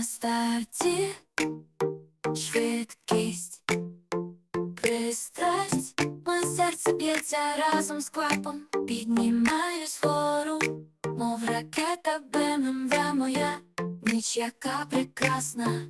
на старті, швидкість, пристрасть, моє серце б'ється разом з клапом, піднімаюсь вгору, мов ракета БМВ моя, ніч яка прекрасна.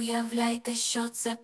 Уявляйте, що це